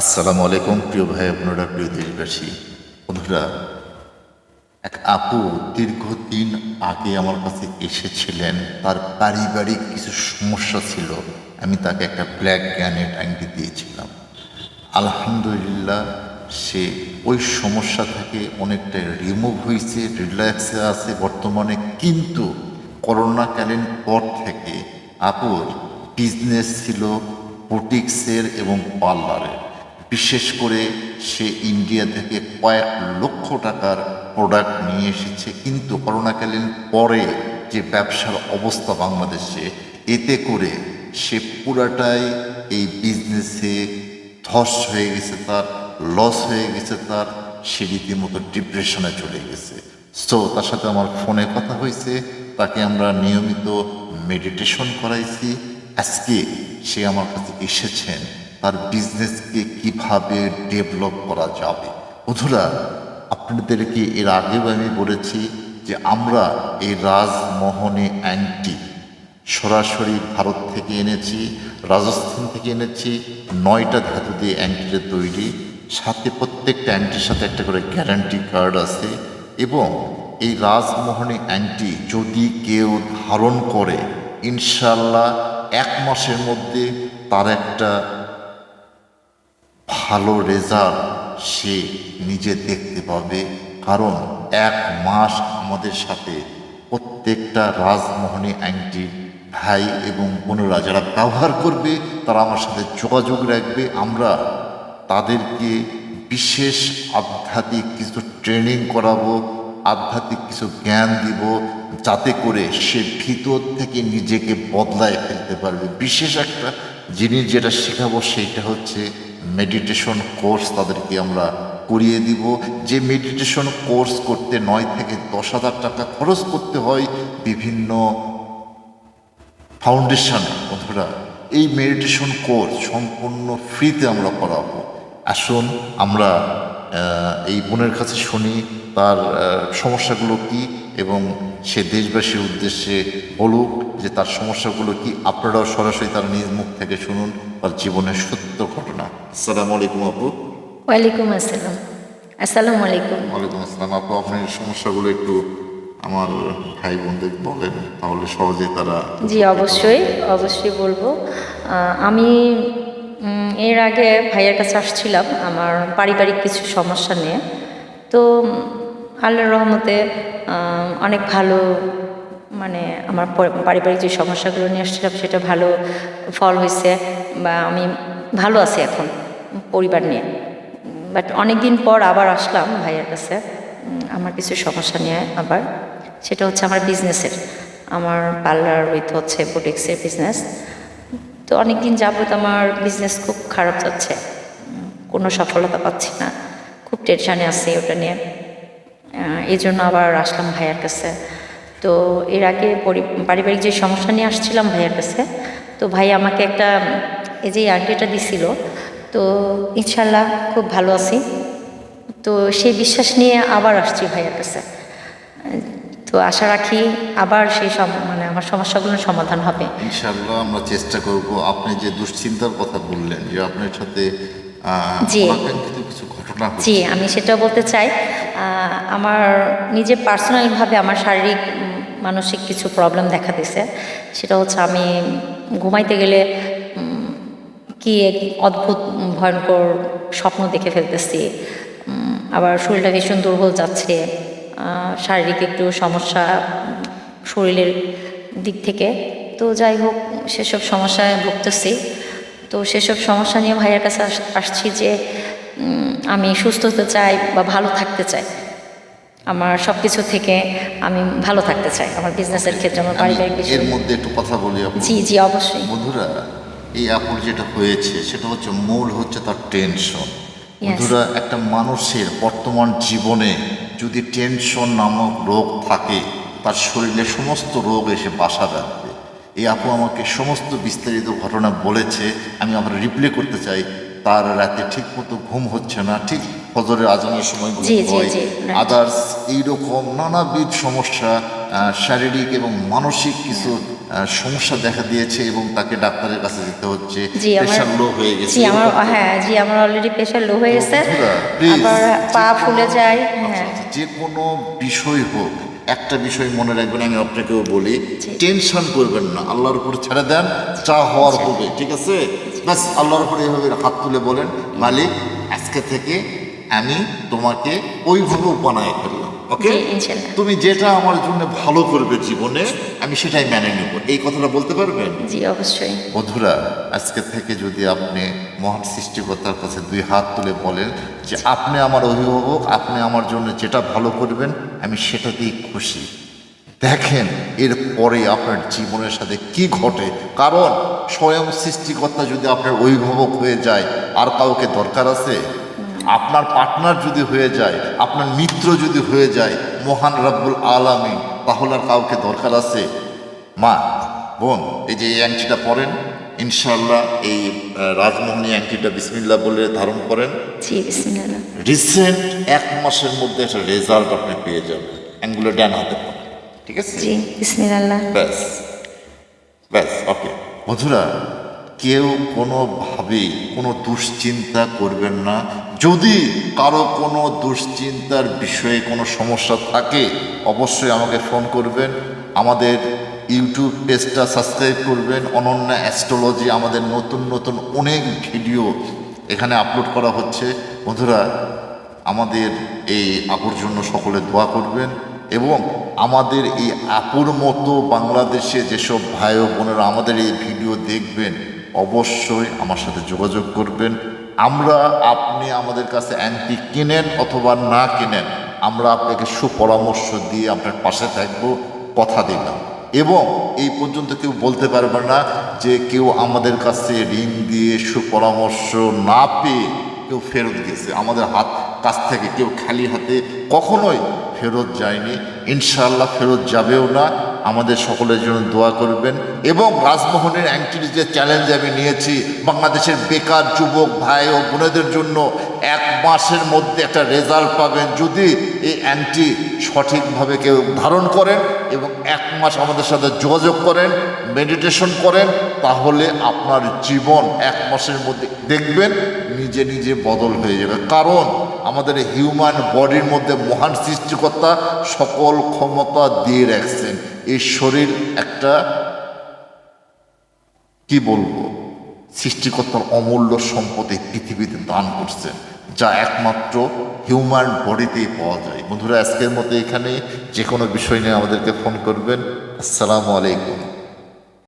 আসসালামু আলাইকুম, প্রিয় ভাই বোনেরা, প্রিয় দেশবাসী। বন্ধুরা, এক আপু দীর্ঘদিন আগে আমার কাছে এসেছিলেন। তার পারিবারিক কিছু সমস্যা ছিল। আমি তাকে একটা ব্ল্যাক গ্যানেট আংটি দিয়েছিলাম। আলহামদুলিল্লাহ, সে ওই সমস্যা থেকে অনেকটা রিমুভ হয়েছে রিল্যাক্সে আছে বর্তমানে। কিন্তু করোনাকালীন পর থেকে আপুর বিজনেস ছিল বুটিক্সের এবং পার্লারের বিশেষ করে সে ইন্ডিয়া থেকে কয়েক লক্ষ টাকার প্রোডাক্ট নিয়ে এসেছে। কিন্তু করোনাকালীন পরে যে ব্যবসার অবস্থা বাংলাদেশে, এতে করে সে পুরাটাই এই বিজনেসে ধস হয়ে গেছে, তার লস হয়ে গেছে, তার সে রীতিমতো ডিপ্রেশনে চলে গেছে। সো তার সাথে আমার ফোনে কথা হয়েছে, তাকে আমরা নিয়মিত মেডিটেশন করাইছি। আজকে সে আমার কাছে এসেছেন। তার বিজনেসকে কীভাবে ডেভেলপ করা যাবে? বন্ধুরা, আপনাদেরকে এর আগেও আমি বলেছি যে আমরা এই রাজমোহনে অ্যান্টি সরাসরি ভারত থেকে এনেছি, রাজস্থান থেকে এনেছি, নয়টা ধাতু দিয়ে অ্যান্টিটা তৈরি। সাথে প্রত্যেকটা অ্যান্টির সাথে একটা করে গ্যারান্টি কার্ড আছে এবং এই রাজমোহনী অ্যান্টি যদি কেউ ধারণ করে ইনশাল্লাহ এক মাসের মধ্যে তার একটা ভালো রেজাল্ট সে নিজে দেখতে পাবে। কারণ এক মাস আমাদের সাথে প্রত্যেকটা রাজমোহনী আংটি ভাই এবং বোনেরা যারা ব্যবহার করবে, তারা আমার সাথে যোগাযোগ রাখবে। আমরা তাদেরকে বিশেষ আধ্যাত্মিক কিছু ট্রেনিং করাবো, আধ্যাত্মিক কিছু জ্ঞান দিব, যাতে করে সে ভিতর থেকে নিজেকে বদলায় ফেলতে পারবে। বিশেষ একটা জিনিস যেটা শেখাবো সেইটা হচ্ছে মেডিটেশন কোর্স তাদেরকে আমরা করিয়ে দিব। যে মেডিটেশন কোর্স করতে নয় থেকে দশ হাজার টাকা খরচ করতে হয় বিভিন্ন ফাউন্ডেশন বন্ধুরা, এই মেডিটেশন কোর্স সম্পূর্ণ ফ্রিতে আমরা করাবো। আসুন, আমরা এই বোনের কাছে শুনি, তার সমস্যাগুলো কি এবং সে দেশবাসীর উদ্দেশ্যে বলুক যে তার সমস্যাগুলো কি। আপনারাও সরাসরি তার নিজ মুখ থেকে শুনুন তার জীবনের সত্য ঘটনা। আসসালামু আলাইকুম আপু। ওয়ালাইকুম আসসালাম। আসসালামু আলাইকুম। ওয়ালাইকুম আসসালাম আপু। আপনার সমস্যাগুলো একটু আমার ভাই বোনদের বলেন তাহলে সহজে তারা জি অবশ্যই অবশ্যই বলব। আমি এর আগে ভাইয়ের কাছে আসছিলাম আমার পারিবারিক কিছু সমস্যা নিয়ে। তো আল্লাহর রহমতে অনেক ভালো মানে আমার পারিবারিক যে সমস্যাগুলো নিয়ে আসছিলাম, সেটা ভালো ফল হয়েছে বা আমি ভালো আছি এখন পরিবার নিয়ে। বাট অনেক দিন পর আবার আসলাম ভাইয়ের কাছে আমার কিছু সমস্যা নিয়ে আবার। সেটা হচ্ছে আমার বিজনেসের আমার পার্লার উইথ হচ্ছে বুটিক্সের বিজনেস তো অনেক দিন যাবত আমার বিজনেস খুব খারাপ যাচ্ছে, কোনো সফলতা পাচ্ছি না, খুব টেনশানে আছি ওটা নিয়ে। এই জন্য আবার আসলাম ভাইয়ের কাছে। তো এর আগে পারিবারিক যে সমস্যা নিয়ে আসছিলাম ভাইয়ের কাছে তো ভাই আমাকে একটা এই যে আংটিটা দিছিল তো ইনশাল্লাহ খুব ভালো আছি। তো সেই বিশ্বাস নিয়ে আবার আসছি ভাইয়ের কাছে। তো আশা রাখি আবার সেই সব মানে আমার সমস্যাগুলোর সমাধান হবে। ইনশাল্লাহ আমরা চেষ্টা করব আপনি যে দুশ্চিন্তার কথা বললেন যে আপনার সাথে জি। কিছু ঘটনা জি আমি সেটা বলতে চাই। আমার নিজে পার্সোনালভাবে আমার শারীরিক মানসিক কিছু প্রবলেম দেখা দিছে। সেটা হচ্ছে আমি ঘুমাইতে গেলে কি এক অদ্ভুত ভয়ঙ্কর স্বপ্ন দেখে ফেলতেছি। আবার শরীরটা ভীষণ দুর্বল যাচ্ছে। শারীরিক একটু সমস্যা শরীরের দিক থেকে। তো যাই হোক, সেসব সমস্যায় ভুগতেছি। তো সেসব সমস্যা নিয়ে ভাইয়ের কাছে আস- আসছি যে আমি সুস্থ হতে চাই বা ভালো থাকতে চাই। আমার সব কিছু থেকে আমি ভালো থাকতে চাই। আমার বিজনেসের ক্ষেত্রে আমার আমি পারিবারিক এর মধ্যে একটু কথা বলি জি জি অবশ্যই। বন্ধুরা এই আপুর যেটা হয়েছে সেটা হচ্ছে মূল হচ্ছে তার টেনশন. বন্ধুরা একটা মানুষের বর্তমান জীবনে যদি টেনশন নামক রোগ থাকে তার শরীরে সমস্ত রোগ এসে বাসা বাঁধবে এই আপু আমাকে সমস্ত বিস্তারিত ঘটনা বলেছে আমি আবার রিপ্লে করতে চাই। তার রাতে ঠিক মতো ঘুম হচ্ছে না ঠিক ফজরের আজানের সময় ঘুম হয়। আদার্স এইরকম নানাবিধ সমস্যা শারীরিক এবং মানসিক কিছু সমস্যা দেখা দিয়েছে এবং তাকে ডাক্তারের কাছে যেতে হচ্ছে। প্রেশার লো হয়ে গেছে জি আমার হ্যাঁ জি আমার অলরেডি প্রেশার লো হয়ে গেছে। আবার পা ফুলে যায় আচ্ছা, হ্যাঁ। আচ্ছা, যে কোনো বিষয় হোক একটা বিষয় মনে রাখবেন আমি আপনাকেও বলি টেনশন করবেন না আল্লাহর উপর ছেড়ে দেন যা হওয়ার হবে ঠিক আছে? ব্যাস আল্লাহর উপর এইভাবে হাত তুলে বলেন মালিক আজকে থেকে আমি তোমাকে ওইভাবে বানায় ফেললাম ওকে? তুমি যেটা আমার জন্য ভালো করবে জীবনে আমি সেটাই মেনে নেব। এই কথাটা বলতে পারবেন? জি অবশ্যই। বন্ধুরা আজকে থেকে যদি আপনি মহান সৃষ্টিকর্তার কাছে দুই হাত তুলে বলেন যে আপনি আমার অভিভাবক আপনি আমার জন্য যেটা ভালো করবেন আমি সেটাতেই খুশি। দেখেন এরপরে আপনার জীবনের সাথে কি ঘটে? কারণ স্বয়ং সৃষ্টিকর্তা যদি আপনার অভিভাবক হয়ে যায় আর কাউকে দরকার আছে? আপনার পার্টনার যদি হয়ে যায় আপনার মিত্র যদি হয়ে যায় মহান রব্বুল আলামী তাহলে আর কাউকে দরকার আছে? মা বোন এই যে এই আংটিটা পরেন ইনশাল্লাহ এই রাজমোহনী আংটিটা বিসমিল্লাহ বলে ধারণ করেন। রিসেন্ট এক মাসের মধ্যে একটা রেজাল্ট আপনি পেয়ে যাবেন। অ্যাঙ্গুলো ডান হাতে পড়েন। ঠিক আছে? জি বিসমিল্লাহ। ব্যাস ব্যাস ওকে বন্ধুরা কেউ কোনোভাবেই কোনো দুশ্চিন্তা করবেন না। যদি কারও কোনো দুশ্চিন্তার বিষয়ে কোনো সমস্যা থাকে অবশ্যই আমাকে ফোন করবেন। আমাদের ইউটিউব পেজটা সাবস্ক্রাইব করবেন। অনন্য অ্যাস্ট্রোলজি আমাদের নতুন নতুন অনেক ভিডিও এখানে আপলোড করা হচ্ছে। বন্ধুরা আমাদের এই আপুর জন্য সকলে দোয়া করবেন। এবং আমাদের এই আপুর মতো বাংলাদেশে যেসব ভাই বোনেরা আমাদের এই ভিডিও দেখবেন, অবশ্যই আমার সাথে যোগাযোগ করবেন। আমরা আপনি আমাদের কাছে অ্যান্টি কিনেন অথবা না কিনেন, আমরা আপনাকে সুপরামর্শ দিয়ে আপনার পাশে থাকব, কথা দিলাম। এবং এই পর্যন্ত কেউ বলতে পারবে না যে কেউ আমাদের কাছে ঋণ দিয়ে সুপরামর্শ না পেয়ে কেউ ফেরত গেছে। আমাদের হাত কাছ থেকে কেউ খালি হাতে কখনোই ফেরত যায়নি। ইনশাআল্লাহ ফেরত যাবেও না। আমাদের সকলের জন্য দোয়া করবেন। এবং রাজমোহনের অ্যাংটির যে চ্যালেঞ্জ আমি নিয়েছি, বাংলাদেশের বেকার যুবক, ভাই ও বোনেদের জন্য এক মাসের মধ্যে একটা রেজাল্ট পাবেন যদি এই অ্যান্টি সঠিকভাবে কেউ ধারণ করেন এবং এক মাস আমাদের সাথে যোগাযোগ করেন, মেডিটেশন করেন, তাহলে আপনার জীবন এক মাসের মধ্যে দেখবেন, নিজে নিজে বদল হয়ে যাবে। কারণ আমাদের হিউম্যান বডির মধ্যে মহান সৃষ্টিকর্তা সকল ক্ষমতা দিয়ে রাখছেন। এই শরীর একটা, কি বলব? সৃষ্টিকর্তার অমূল্য সম্পদ পৃথিবীতে দান করছেন যা একমাত্র হিউম্যান বডিতেই পাওয়া যায়। বন্ধুরা, আজকের মতো এখানে। যে কোনো বিষয় নিয়ে আমাদেরকে ফোন করবেন। আসসালামু আলাইকুম।